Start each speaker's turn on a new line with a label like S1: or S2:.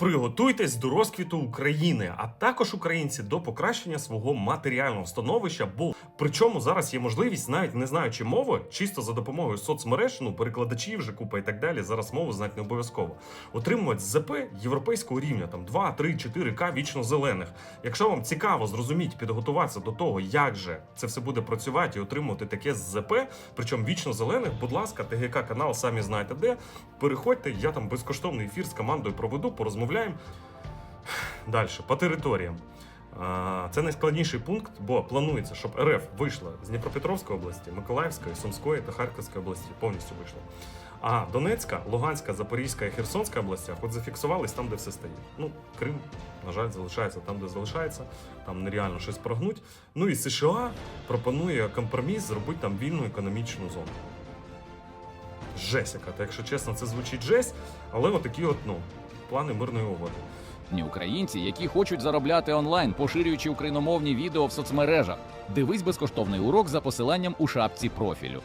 S1: Приготуйтесь до розквіту України, а також українці до покращення свого матеріального становища. Бо причому зараз є можливість, навіть не знаючи мови, чисто за допомогою соцмереж, ну перекладачів вже купа і так далі. Зараз мову знати не обов'язково. Отримувати ЗП європейського рівня, там 2, 3, 4 К вічно зелених. Якщо вам цікаво зрозуміти, підготуватися до того, як же це все буде працювати і отримувати таке ЗП, причому вічно зелених, будь ласка, ТГК канал, самі знаєте де. Переходьте, я там безкоштовний ефір з командою проведу, порозмовляємо. Далі, по територіям. Це найскладніший пункт, бо планується, щоб РФ вийшла з Дніпропетровської області, Миколаївської, Сумської та Харківської області, повністю вийшла. А Донецька, Луганська, Запорізька і Херсонська областях от зафіксувались там, де все стоїть. Ну, Крим, на жаль, залишається там, де залишається, там нереально щось прогнуть. Ну і США пропонує компроміс зробити там вільну економічну зону. Жесть яка, та якщо чесно, це звучить жесть, але отакі от, ну, плани мирної угоди.
S2: Ні українці, які хочуть заробляти онлайн, поширюючи україномовні відео в соцмережах. Дивись безкоштовний урок за посиланням у шапці профілю.